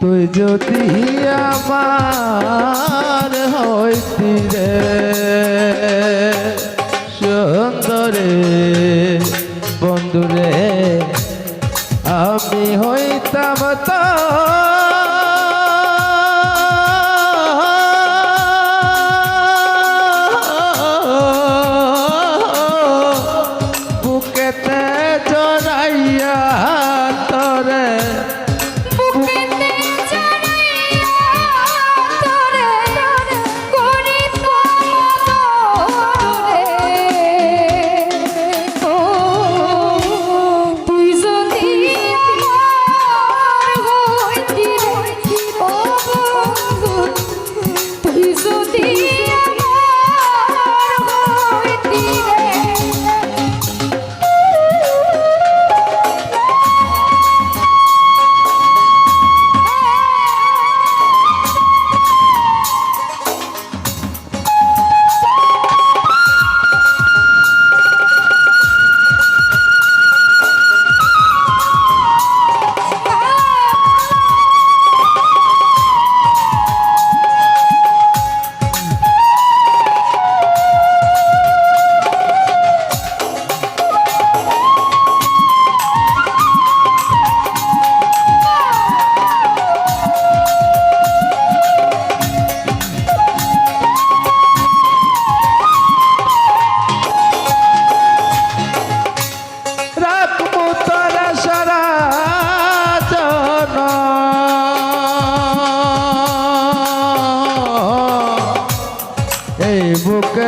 তুই যদি আমার হইতি রে সুন্দরে বন্ধুরে আমি হইতাম তো। বুকেতে জড়াইয়া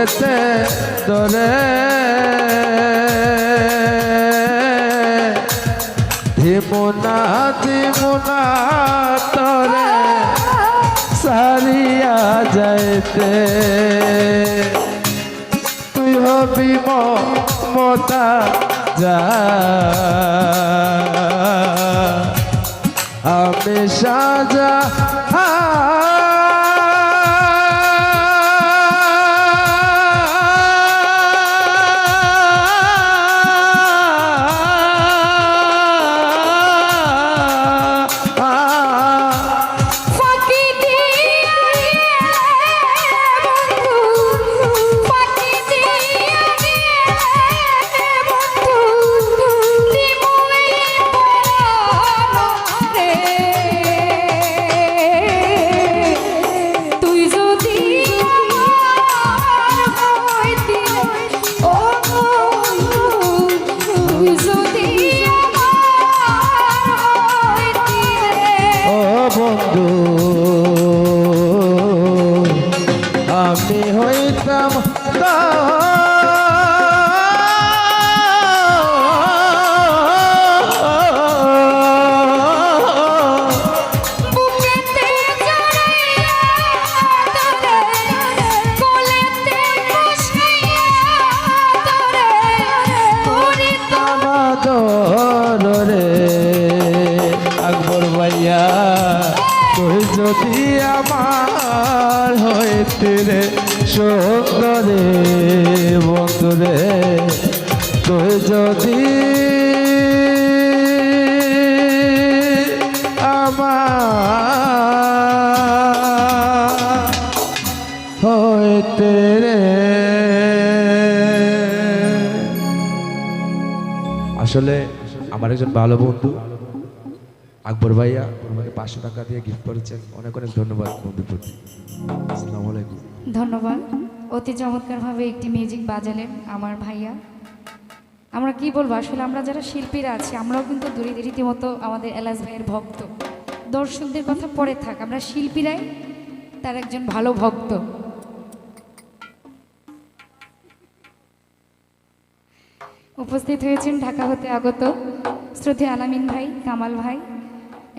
বুকেতে তোরে। ধিমুনা ধিমুনা তোরে সারিয়া যাইতে। তুই হবি মতা যা। আমি সাজা ফাঁকি রে আকবর ভাইয়া তুই যদি আমার হইতে রে সুন্দরে বন্ধুরে তুই যদি আসলে আমার একজন ভালো বন্ধু, আকবর ভাইয়া আমাকে পাঁচশো টাকা দিয়ে গিফট করেছেন। অনেক অনেক ধন্যবাদ বন্ধুর প্রতি। আলাইকুম। ধন্যবাদ। অতি চমৎকারভাবে একটি মিউজিক বাজালেন আমার ভাইয়া। আমরা কি বলব, আসলে আমরা যারা শিল্পীরা আছি, আমরাও কিন্তু দূরে রীতিমতো আমাদের এলাস ভাইয়ের ভক্ত। দর্শকদের কথা পরে থাক, আমরা শিল্পীরাই তার একজন ভালো ভক্ত। উপস্থিত হয়েছেন ঢাকা হতে আগত শ্রুতি আলামিন ভাই, কামাল ভাই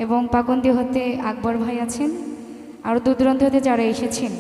এবং পাকন্দি হতে আকবর ভাই আছেন। আর দূর দূরান্ত হতে যারা এসেছেন।